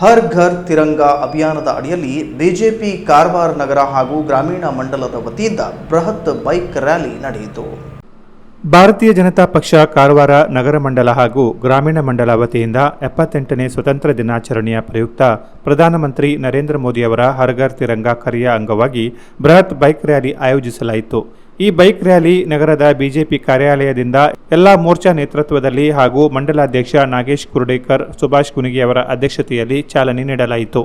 ಹರ್ ಘರ್ ತಿರಂಗ ಅಭಿಯಾನದ ಅಡಿಯಲ್ಲಿ ಬಿಜೆಪಿ ಕಾರವಾರ ನಗರ ಹಾಗೂ ಗ್ರಾಮೀಣ ಮಂಡಲದ ವತಿಯಿಂದ ಬೃಹತ್ ಬೈಕ್ ರ್ಯಾಲಿ ನಡೆಯಿತು. ಭಾರತೀಯ ಜನತಾ ಪಕ್ಷ ಕಾರವಾರ ನಗರ ಮಂಡಲ ಹಾಗೂ ಗ್ರಾಮೀಣ ಮಂಡಲ ವತಿಯಿಂದ ಎಪ್ಪತ್ತೆಂಟನೇ ಸ್ವತಂತ್ರ ದಿನಾಚರಣೆಯ ಪ್ರಯುಕ್ತ ಪ್ರಧಾನಮಂತ್ರಿ ನರೇಂದ್ರ ಮೋದಿಯವರ ಹರ್ಘರ್ ತಿರಂಗ ಕರೆಯ ಅಂಗವಾಗಿ ಬೃಹತ್ ಬೈಕ್ ರ್ಯಾಲಿ ಆಯೋಜಿಸಲಾಯಿತು. ಈ ಬೈಕ್ ರ್ಯಾಲಿ ನಗರದ ಬಿಜೆಪಿ ಕಾರ್ಯಾಲಯದಿಂದ ಎಲ್ಲಾ ಮೋರ್ಚಾ ನೇತೃತ್ವದಲ್ಲಿ ಹಾಗೂ ಮಂಡಲಾಧ್ಯಕ್ಷ ನಾಗೇಶ್ ಕುರ್ಡೇಕರ್, ಸುಭಾಷ್ ಕುನಿಗೆ ಅವರ ಅಧ್ಯಕ್ಷತೆಯಲ್ಲಿ ಚಾಲನೆ ನೀಡಲಾಯಿತು.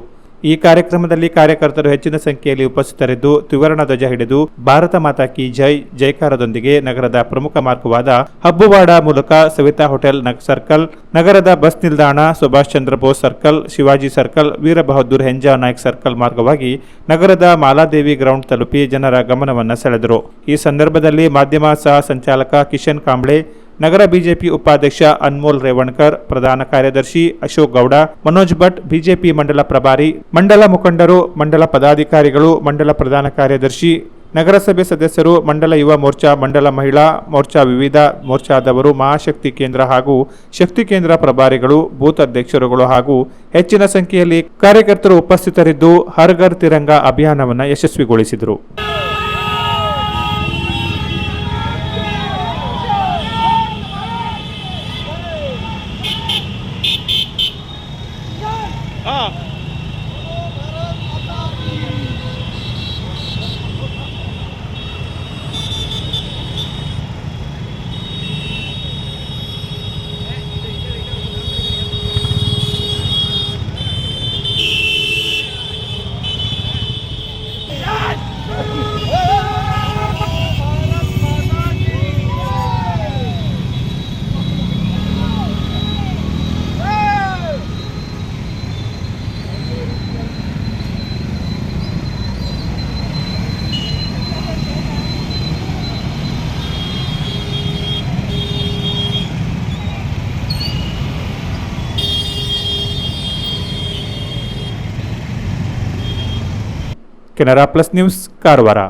ಈ ಕಾರ್ಯಕ್ರಮದಲ್ಲಿ ಕಾರ್ಯಕರ್ತರು ಹೆಚ್ಚಿನ ಸಂಖ್ಯೆಯಲ್ಲಿ ಉಪಸ್ಥಿತರಿದ್ದು, ತ್ರಿವರ್ಣ ಧ್ವಜ ಹಿಡಿದು ಭಾರತ ಮಾತಾ ಕಿ ಜೈ ಜೈಕಾರದೊಂದಿಗೆ ನಗರದ ಪ್ರಮುಖ ಮಾರ್ಗವಾದ ಹಬ್ಬುವಾಡ ಮೂಲಕ ಸವಿತಾ ಹೋಟೆಲ್ ಸರ್ಕಲ್, ನಗರದ ಬಸ್ ನಿಲ್ದಾಣ, Subhash Chandra Bose circle, Shivaji circle, Veerabahadur Henja Naik circle ಮಾರ್ಗವಾಗಿ ನಗರದ ಮಾಲಾದೇವಿ ಗ್ರೌಂಡ್ ತಲುಪಿ ಜನರ ಗಮನವನ್ನು ಸೆಳೆದರು. ಈ ಸಂದರ್ಭದಲ್ಲಿ ಮಾಧ್ಯಮ ಸಹ ಸಂಚಾಲಕ ಕಿಶನ್ ಕಾಂಬ್ಳೆ ನಗರ ಬಿಜೆಪಿ ಉಪಾಧ್ಯಕ್ಷ ಅನ್ಮೋಲ್ ರೇವಣ್ಕರ್, ಪ್ರಧಾನ ಕಾರ್ಯದರ್ಶಿ ಅಶೋಕ್ ಗೌಡ, ಮನೋಜ್ ಭಟ್, ಬಿಜೆಪಿ ಮಂಡಲ ಪ್ರಭಾರಿ, ಮಂಡಲ ಮುಖಂಡರು, ಮಂಡಲ ಪದಾಧಿಕಾರಿಗಳು, ಮಂಡಲ ಪ್ರಧಾನ ಕಾರ್ಯದರ್ಶಿ, ನಗರಸಭೆ ಸದಸ್ಯರು, ಮಂಡಲ ಯುವ ಮೋರ್ಚಾ, ಮಂಡಲ ಮಹಿಳಾ ಮೋರ್ಚಾ ವಿವಿಧ ಮೋರ್ಚಾದವರು, ಮಹಾಶಕ್ತಿ ಕೇಂದ್ರ ಹಾಗೂ ಶಕ್ತಿ ಕೇಂದ್ರ ಪ್ರಭಾರಿಗಳು, ಬೂತ್ ಅಧ್ಯಕ್ಷರುಗಳು ಹಾಗೂ ಹೆಚ್ಚಿನ ಸಂಖ್ಯೆಯಲ್ಲಿ ಕಾರ್ಯಕರ್ತರು ಉಪಸ್ಥಿತರಿದ್ದು ಹರ್ ಘರ್ ತಿರಂಗ ಅಭಿಯಾನವನ್ನು ಯಶಸ್ವಿಗೊಳಿಸಿದರು. Ah. Canara plus news કારવારા